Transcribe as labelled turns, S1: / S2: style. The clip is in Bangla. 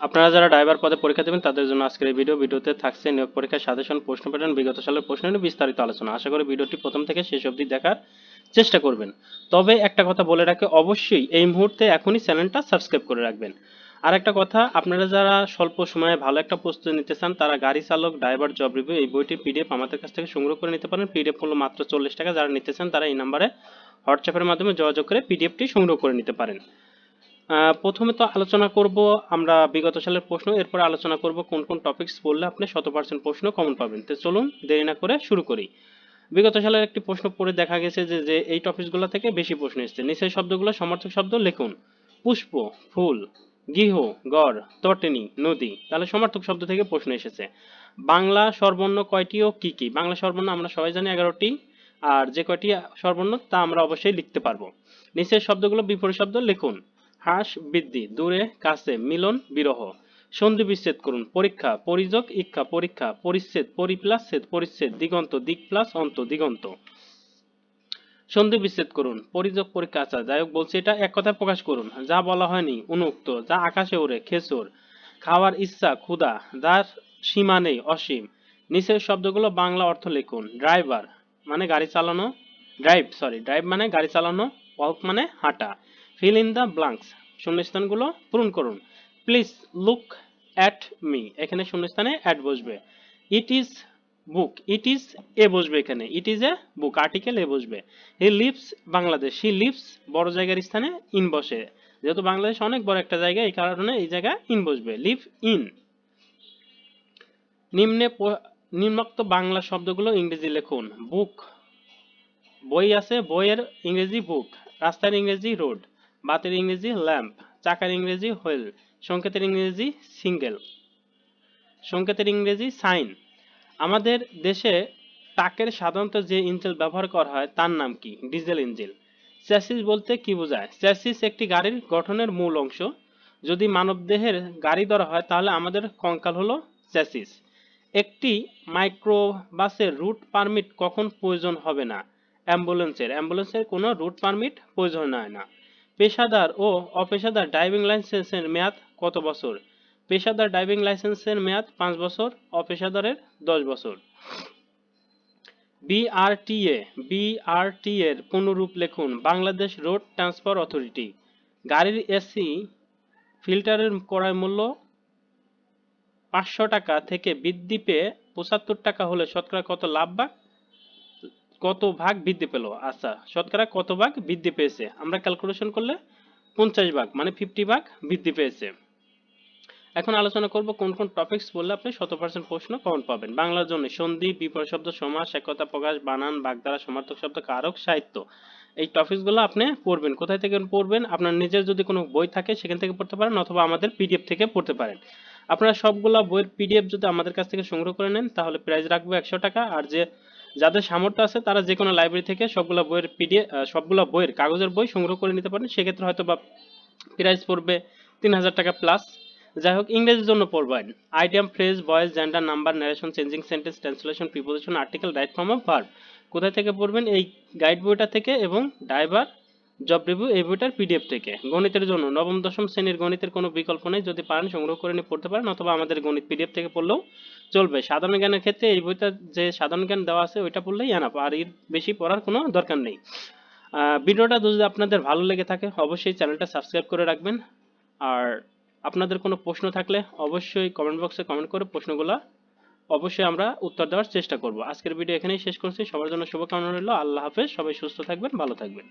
S1: আপনারা যারা ড্রাইভার পদে পরীক্ষা দেবেন, তাদের জন্য আজকের এই ভিডিও ভিডিওতে থাকছে নিয়োগ পরীক্ষার সাজেশন, প্রশ্ন প্যাটার্ন বিগত সালের প্রশ্ন নিয়ে বিস্তারিত আলোচনা। আশা করি ভিডিওটি প্রথম থেকে শেষ অবধি দেখার চেষ্টা করবেন। তবে একটা কথা বলে রাখে, অবশ্যই এই মুহূর্তে এখনই চ্যানেলটা সাবস্ক্রাইব করে রাখবেন। আর একটা কথা, আপনারা যারা স্বল্প সময়ে ভালো একটা প্রস্তুতি নিতে চান, তারা গাড়ি চালক ড্রাইভার জব রিভিউ এই বইটির পিডিএফ আমাদের কাছ থেকে সংগ্রহ করে নিতে পারেন। পিডিএফ হলো মাত্র চল্লিশ টাকা, যারা নিতে চান, তারা এই নাম্বারে হোয়াটসঅ্যাপের মাধ্যমে যোগাযোগ করে পিডিএফটি সংগ্রহ করে নিতে পারেন। প্রথমে তো আলোচনা করব আমরা বিগত সালের প্রশ্ন, এরপর আলোচনা করব কোন কোন টপিকস পড়লে আপনি শত পার্সেন্ট প্রশ্ন কমন পাবেন। তো চলুন, দেরি না করে শুরু করি। বিগত সালের একটি প্রশ্ন পড়ে দেখা গেছে যে যে এই টপিকসগুলো থেকে বেশি প্রশ্ন এসেছে। নিচের শব্দগুলো সমর্থক শব্দ লিখুন। পুষ্প, ফুল, গৃহ, গড় তটিনী নদী, তাহলে সমর্থক শব্দ থেকে প্রশ্ন এসেছে। বাংলা সর্বর্ণ কয়টি ও কি কি? বাংলা সর্বর্ণ আমরা সবাই জানি এগারোটি, আর যে কয়টি সর্বর্ণ তা আমরা অবশ্যই লিখতে পারব। নিচের শব্দগুলো বিপরীত শব্দ লিখুন। হ্রাস বৃদ্ধি, দূরে, কাছে, মিলন, বিরহ। সন্ধি বিচ্ছেদ করুন, পরীক্ষা, পরিযোগ, ইচ্ছা, পরীক্ষা, পরিচ্ছেদ পরিপ্লাসছেদ পরিচ্ছেদ, দিগন্ত দিক প্লাস অন্ত, দিগন্ত। সন্ধি বিচ্ছেদ করুন, পরিযোগ, পরীক্ষা আচ্ছা যাই হোক বলছি, এটা এক কথায় প্রকাশ করুন। যা বলা হয়নি, উন্মুক্ত, যা আকাশে ওড়ে খেসর খাওয়ার ইচ্ছা, ক্ষুধা, যার সীমা নেই, অসীম। নিচের শব্দগুলো বাংলা অর্থ লিখুন, ড্রাইভার মানে গাড়ি চালানো, ড্রাইভ সরি ড্রাইভ মানে গাড়ি চালানো ওয়াক মানে হাঁটা। ফিল ইন দ্য ব্লাঙ্কস শূন্যস্থানগুলো পূরণ করুন। প্লিজ লুক অ্যাট মি এখানে শূন্যস্থানে অ্যাট বসবে। It is book it is a বসবে এখানে। It is a book article এ বসবে। He lives Bangladesh he lives বড় জায়গার স্থানে ইন বসে। যেহেতু বাংলাদেশ অনেক বড় একটা জায়গা, এই কারণে এই জায়গায় ইন বসবে। লিভ ইন নিম্নে নিম্নোক্ত বাংলা শব্দগুলো ইংরেজি লিখুন। বুক বই আছে, বইয়ের ইংরেজি বুক রাস্তার ইংরেজি রোড বাতের ইংরেজি ল্যাম্প, চাকার ইংরেজি হুইল, সংকেতের ইংরেজি সিঙ্গেল। সংকেতের ইংরেজি সাইন। আমাদের দেশে ট্রাকের সাধারণত যে ইঞ্জিন ব্যবহার করা হয়, তার নাম কি? ডিজেল ইঞ্জিন চ্যাসিস বলতে কি বোঝায়? চ্যাসিস একটি গাড়ির গঠনের মূল অংশ। যদি মানবদেহের গাড়ি ধরা হয়, তাহলে আমাদের কঙ্কাল হলো চ্যাসিস। একটি মাইক্রোবাসের রুট পারমিট কখন প্রয়োজন হবে না? অ্যাম্বুলেন্সের। অ্যাম্বুলেন্সের কোনো রুট পারমিট প্রয়োজন হয় না। পেশাদার ও অপেশাদার ড্রাইভিং লাইসেন্সের মেয়াদ কত বছর? পেশাদার ড্রাইভিং লাইসেন্সের মেয়াদ পাঁচ বছর, অপেশাদারের দশ বছর। বিআরটিএ বিআরটি এর পুনরূপ লিখুন বাংলাদেশ রোড ট্রান্সফার অথরিটি। গাড়ির এসি ফিল্টারের ক্রয় মূল্য পাঁচশো টাকা থেকে বৃদ্ধি পেয়ে পঁচাত্তর টাকা হলে শতকরা কত লাভ বা কত ভাগ বৃদ্ধি পেল? আচ্ছা শতকরা কত ভাগ বৃদ্ধি পেয়েছে? আমরা ক্যালকুলেশন করলে পঞ্চাশ ভাগ মানে ফিফটি ভাগ বৃদ্ধি পেয়েছে। এখন আলোচনা করব কোন কোন টপিকস বললে আপনি শত পার্সেন্ট প্রশ্ন কমন পাবেন। বাংলার জন্য সন্ধি, বিপরীত শব্দ, সমাস, একতা প্রকাশ, বানান, বাগধারা, সমার্থক শব্দ, কারক, সাহিত্য। এই টপিকসগুলো আপনি পড়বেন। কোথায় থেকে পড়বেন? আপনার নিজের যদি কোনো বই থাকে, সেখান থেকে পড়তে পারেন অথবা আমাদের পিডিএফ থেকে পড়তে পারেন। আপনারা সবগুলা বইয়ের পিডিএফ যদি আমাদের কাছ থেকে সংগ্রহ করে নেন, তাহলে প্রাইস রাখব একশো টাকা। আর যে যাদের সামর্থ্য আছে, তারা যে কোনো লাইব্রেরি থেকে সবগুলো বইয়ের পিডিএফ সবগুলা বইয়ের কাগজের বই সংগ্রহ করে নিতে পারেন। সেক্ষেত্রে হয়তো বা প্রাইস পড়বে তিন হাজার টাকা প্লাস যাই হোক, ইংরেজির জন্য পড়বেন। Idiom phrase voice gender number narration changing sentence translation preposition article right form of verb কোথায় থেকে পড়বেন? এই গাইড বইটা থেকে এবং ড্রাইভার জব রিভিউ এই বইটার পিডিএফ থেকে। গণিতের জন্য নবম, দশম শ্রেণির গণিতের কোনো বিকল্প নেই। যদি পারেন সংগ্রহ করে নিয়ে পড়তে পারেন অথবা আমাদের গণিত পিডিএফ থেকে পড়লেও চলবে। সাধারণ জ্ঞানের ক্ষেত্রে এই বইটা যে সাধারণ জ্ঞান দেওয়া আছে, ওইটা পড়লেই এনাফ আর এর বেশি পড়ার কোনো দরকার নেই। ভিডিওটা যদি আপনাদের ভালো লেগে থাকে, অবশ্যই চ্যানেলটা সাবস্ক্রাইব করে রাখবেন। আর আপনাদের কোনো প্রশ্ন থাকলে অবশ্যই কমেন্ট বক্সে কমেন্ট করে প্রশ্নগুলো অবশ্যই আমরা উত্তর দেওয়ার চেষ্টা করব। আজকের ভিডিও এখানেই শেষ করছি। সবার জন্য শুভকামনা রইল। আল্লাহ হাফেজ। সবাই সুস্থ থাকবেন, ভালো থাকবেন।